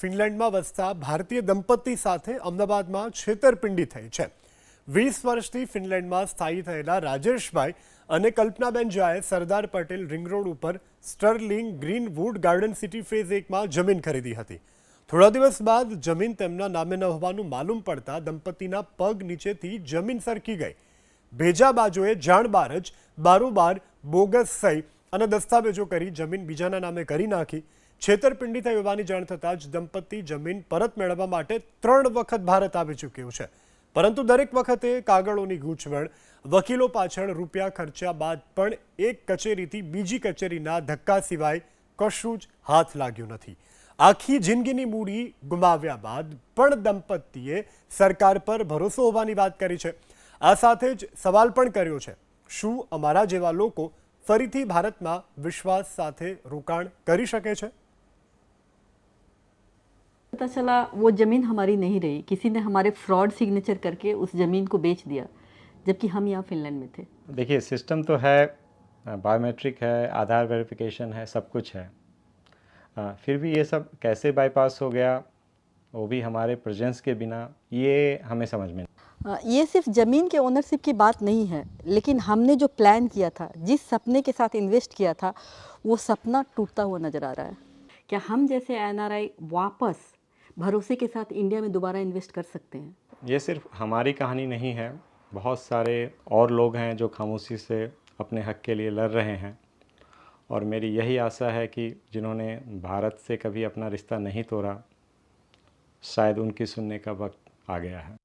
ફિનલેન્ડમાં વસતા ભારતીય દંપતી સાથે અમદાવાદમાં છેતરપિંડી થઈ છે. વીસ વર્ષથી ફિનલેન્ડમાં સ્થાયી થયેલા રાજેશભાઈ અને કલ્પનાબેન ઝાએ સરદાર પટેલ રિંગ રોડ ઉપર Sterling Greenwood Garden City phase એકમાં જમીન ખરીદી હતી. થોડા દિવસ બાદ જમીન તેમના નામે ન હોવાનું માલુમ પડતા દંપતીના પગ નીચેથી જમીન સરકી ગઈ. ભેજા બાજુએ જાણબાર જ બારોબાર બોગસ સહી અને દસ્તાવેજો કરી જમીન બીજાના નામે કરી નાખી. છેતરપિંડી થઈ હોવાની જાણ થતાં જ દંપતી જમીન પરત મેળવવા માટે ત્રણ વખત ભારત આવી ચૂક્યું છે. પરંતુ દરેક વખતે કાગળોની ગૂંચવણ, વકીલો પાછળ રૂપિયા ખર્ચ્યા બાદ પણ એક કચેરીથી બીજી કચેરીના ધક્કા સિવાય કશું જ હાથ લાગ્યું નથી. આખી જિંદગીની મૂડી ગુમાવ્યા બાદ પણ દંપતીએ સરકાર પર ભરોસો હોવાની વાત કરી છે. આ સાથે જ સવાલ પણ કર્યો છે, શું અમારા જેવા લોકો ફરીથી ભારતમાં વિશ્વાસ સાથે રોકાણ કરી શકે છે? पता चला वो ज़मीन हमारी नहीं रही। किसी ने हमारे फ्रॉड सिग्नेचर करके उस ज़मीन को बेच दिया जबकि हम यहाँ फिनलैंड में थे। देखिए सिस्टम तो है बायोमेट्रिक है आधार वेरिफिकेशन है सब कुछ है। अ, फिर भी ये सब कैसे बाईपास हो गया वो भी हमारे प्रेजेंस के बिना ये हमें समझ में ये सिर्फ़ ज़मीन के ओनरशिप की बात नहीं है लेकिन हमने जो प्लान किया था जिस सपने के साथ इन्वेस्ट किया था वो सपना टूटता हुआ नज़र आ रहा है। क्या हम जैसे एनआरआई वापस भरोसे के साथ इंडिया में दोबारा इन्वेस्ट कर सकते हैं? ये सिर्फ़ हमारी कहानी नहीं है। बहुत सारे और लोग हैं जो खामोशी से अपने हक के लिए लड़ रहे हैं। और मेरी यही आशा है कि जिन्होंने भारत से कभी अपना रिश्ता नहीं तोड़ा, शायद उनकी सुनने का वक्त आ गया है।